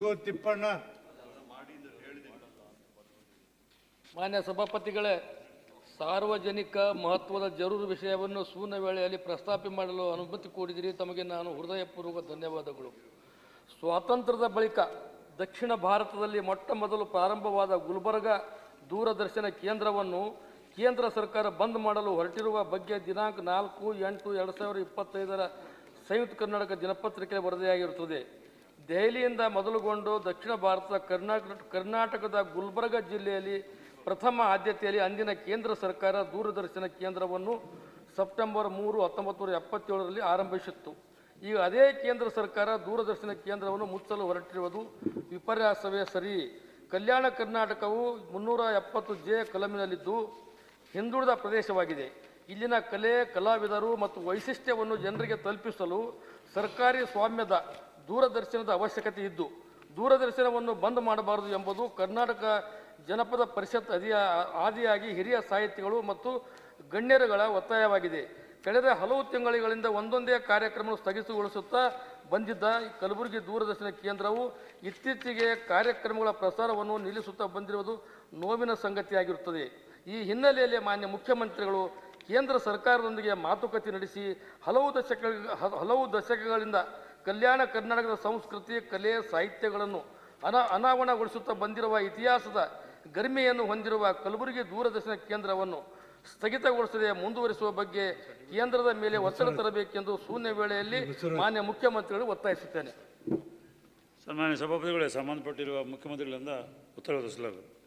ತಿಪ್ಪಣ್ಣ. ಮಾನ್ಯ ಸಭಾಪತಿಗಳೇ, ಸಾರ್ವಜನಿಕ ಮಹತ್ವದ ಜರೂರು ವಿಷಯವನ್ನು ಶೂನ್ಯ ವೇಳೆಯಲ್ಲಿ ಪ್ರಸ್ತಾಪ ಮಾಡಲು ಅನುಮತಿ ಕೋರಿದಿರಿ ತಮಗೆ ನಾನು ಹೃದಯಪೂರ್ವಕ ಧನ್ಯವಾದಗಳು. ಸ್ವಾತಂತ್ರ್ಯದ ಬಳಿಕ ದಕ್ಷಿಣ ಭಾರತದಲ್ಲಿ ಮೊಟ್ಟ ಮೊದಲು ಪ್ರಾರಂಭವಾದ ಗುಲ್ಬರ್ಗ ದೂರದರ್ಶನ ಕೇಂದ್ರವನ್ನು ಕೇಂದ್ರ ಸರ್ಕಾರ ಬಂದ್ ಮಾಡಲು ಹೊರಟಿರುವ ಬಗ್ಗೆ ದಿನಾಂಕ ನಾಲ್ಕು ಎಂಟು ಎರಡು ಸಾವಿರದ ಇಪ್ಪತ್ತೈದರ ಸಂಯುಕ್ತ ಕರ್ನಾಟಕ ದಿನಪತ್ರಿಕೆ ವರದಿಯಾಗಿರುತ್ತದೆ. ದೆಹಲಿಯಿಂದ ಮೊದಲುಗೊಂಡು ದಕ್ಷಿಣ ಭಾರತದ ಕರ್ನಾಟಕ ಕರ್ನಾಟಕದ ಗುಲ್ಬರ್ಗ ಜಿಲ್ಲೆಯಲ್ಲಿ ಪ್ರಥಮ ಆದ್ಯತೆಯಲ್ಲಿ ಅಂದಿನ ಕೇಂದ್ರ ಸರ್ಕಾರ ದೂರದರ್ಶನ ಕೇಂದ್ರವನ್ನು ಸೆಪ್ಟೆಂಬರ್ ಮೂರು ಹತ್ತೊಂಬತ್ತು ನೂರ ಎಪ್ಪತ್ತೇಳರಲ್ಲಿ ಆರಂಭಿಸಿತ್ತು. ಈಗ ಅದೇ ಕೇಂದ್ರ ಸರ್ಕಾರ ದೂರದರ್ಶನ ಕೇಂದ್ರವನ್ನು ಮುಚ್ಚಲು ಹೊರಟಿರುವುದು ವಿಪರ್ಯಾಸವೇ ಸರಿ. ಕಲ್ಯಾಣ ಕರ್ನಾಟಕವು ಮುನ್ನೂರ ಎಪ್ಪತ್ತು ಜೆ ಕಲಮಿನಲ್ಲಿದ್ದು ಹಿಂದುಳಿದ ಪ್ರದೇಶವಾಗಿದೆ. ಇಲ್ಲಿನ ಕಲೆ, ಕಲಾವಿದರು ಮತ್ತು ವೈಶಿಷ್ಟ್ಯವನ್ನು ಜನರಿಗೆ ತಲುಪಿಸಲು ಸರ್ಕಾರಿ ಸ್ವಾಮ್ಯದ ದೂರದರ್ಶನದ ಅವಶ್ಯಕತೆ ಇದ್ದು ದೂರದರ್ಶನವನ್ನು ಬಂದ್ ಮಾಡಬಾರದು ಎಂಬುದು ಕರ್ನಾಟಕ ಜನಪದ ಪರಿಷತ್ ಅದಿಯ ಆದಿಯಾಗಿ ಹಿರಿಯ ಸಾಹಿತಿಗಳು ಮತ್ತು ಗಣ್ಯರುಗಳ ಒತ್ತಾಯವಾಗಿದೆ. ಕಳೆದ ಹಲವು ತಿಂಗಳಿಗಳಿಂದ ಒಂದೊಂದೇ ಕಾರ್ಯಕ್ರಮ ಸ್ಥಗಿತಗೊಳಿಸುತ್ತಾ ಬಂದಿದ್ದ ಕಲಬುರಗಿ ದೂರದರ್ಶನ ಕೇಂದ್ರವು ಇತ್ತೀಚೆಗೆ ಕಾರ್ಯಕ್ರಮಗಳ ಪ್ರಸಾರವನ್ನು ನಿಲ್ಲಿಸುತ್ತಾ ಬಂದಿರುವುದು ನೋವಿನ ಸಂಗತಿಯಾಗಿರುತ್ತದೆ. ಈ ಹಿನ್ನೆಲೆಯಲ್ಲಿ ಮಾನ್ಯ ಮುಖ್ಯಮಂತ್ರಿಗಳು ಕೇಂದ್ರ ಸರ್ಕಾರದೊಂದಿಗೆ ಮಾತುಕತೆ ನಡೆಸಿ ಹಲವು ದಶಕ ಹಲವು ದಶಕಗಳಿಂದ ಕಲ್ಯಾಣ ಕರ್ನಾಟಕದ ಸಂಸ್ಕೃತಿ, ಕಲೆ, ಸಾಹಿತ್ಯಗಳನ್ನು ಅನಾ ಅನಾವರಣಗೊಳಿಸುತ್ತಾ ಬಂದಿರುವ ಇತಿಹಾಸದ ಗರಿಮೆಯನ್ನು ಹೊಂದಿರುವ ಕಲಬುರಗಿ ದೂರದರ್ಶನ ಕೇಂದ್ರವನ್ನು ಸ್ಥಗಿತಗೊಳಿಸದೆ ಮುಂದುವರಿಸುವ ಬಗ್ಗೆ ಕೇಂದ್ರದ ಮೇಲೆ ಒತ್ತಡ ತರಬೇಕೆಂದು ಶೂನ್ಯ ವೇಳೆಯಲ್ಲಿ ಮಾನ್ಯ ಮುಖ್ಯಮಂತ್ರಿಗಳು ಒತ್ತಾಯಿಸುತ್ತೇನೆ. ಸನ್ಮಾನ್ಯ ಸಭಾಪತಿಗಳೇ, ಸಂಬಂಧಪಟ್ಟಿರುವ ಮುಖ್ಯಮಂತ್ರಿಗಳಿಂದ ಒದಗಿಸಲಾಗುವುದು.